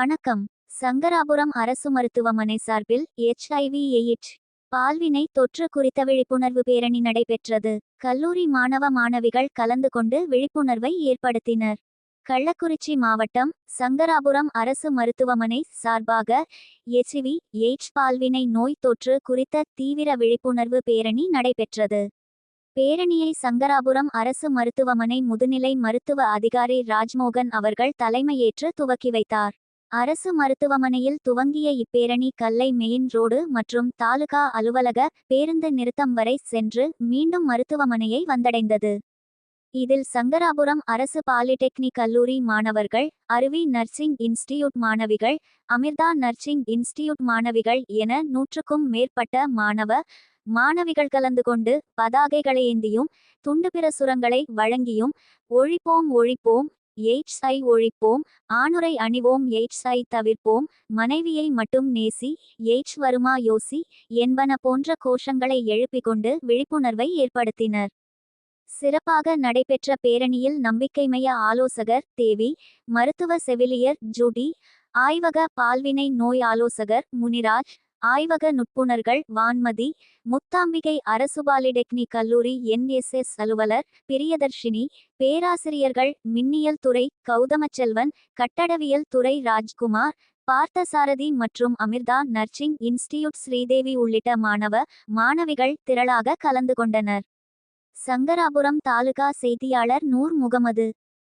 வணக்கம். சங்கராபுரம் அரசு மருத்துவமனை சார்பில் எச்ஐவி எயிட் பால்வினை தொற்று குறித்த விழிப்புணர்வு பேரணி நடைபெற்றது. கல்லூரி மாணவ மாணவிகள் கலந்து கொண்டு விழிப்புணர்வை ஏற்படுத்தினர். கள்ளக்குறிச்சி மாவட்டம் சங்கராபுரம் அரசு மருத்துவமனை சார்பாக எச்ஐவி எய்ட்ஸ் பால்வினை நோய் தொற்று குறித்த தீவிர விழிப்புணர்வு பேரணி நடைபெற்றது. பேரணியை சங்கராபுரம் அரசு மருத்துவமனை முதுநிலை மருத்துவ அதிகாரி ராஜ்மோகன் அவர்கள் தலைமையேற்று துவக்கி வைத்தார். அரசு மருத்துவமனையில் துவங்கிய இப்பேரணி கல்லை மெயின் ரோடு மற்றும் தாலுகா அலுவலக பேருந்து நிறுத்தம் வரை சென்று மீண்டும் மருத்துவமனையை வந்தடைந்தது. இதில் சங்கராபுரம் அரசு பாலிடெக்னிக் கல்லூரி மாணவர்கள் அருவி நர்சிங் இன்ஸ்டிடியூட் மாணவிகள் அமிர்தா நர்சிங் இன்ஸ்டிடியூட் மாணவிகள் என நூற்றுக்கும் மேற்பட்ட மாணவ மாணவிகள் கலந்து கொண்டு பதாகைகளை ஏந்தியும் துண்டு பிரசுரங்களை வழங்கியும் ஒழிப்போம் ஒழிப்போம் எய்ட்ஸை ஐ ஒழிப்போம் ஆணுரை அணிவோம் எய்ட்ஸை ஐ தவிர்ப்போம் மனைவியை மட்டும் நேசி எய்ட்ஸ் வருமா யோசி என்பன போன்ற கோஷங்களை எழுப்பிக் கொண்டு விழிப்புணர்வை ஏற்படுத்தினர். சிறப்பாக நடைபெற்ற பேரணியில் நம்பிக்கைமய ஆலோசகர் தேவி மருத்துவ செவிலியர் ஜூடி ஆய்வக பால்வினை நோய் ஆலோசகர் முனிராஜ் ஆய்வக நுட்புணர்கள் வான்மதி முத்தாம்பிகை அரசு பாலிடெக்னிக் கல்லூரி என்எஸ்எஸ் அலுவலர் பிரியதர்ஷினி பேராசிரியர்கள் மின்னியல் துறை கௌதமச்செல்வன் கட்டடவியல் துறை ராஜ்குமார் பார்த்தசாரதி மற்றும் அமிர்தா நர்சிங் இன்ஸ்டிடியூட் ஸ்ரீதேவி உள்ளிட்ட மாணவ மாணவிகள் திரளாக கலந்து கொண்டனர். சங்கராபுரம் தாலுகா செய்தியாளர் நூர் முகமது.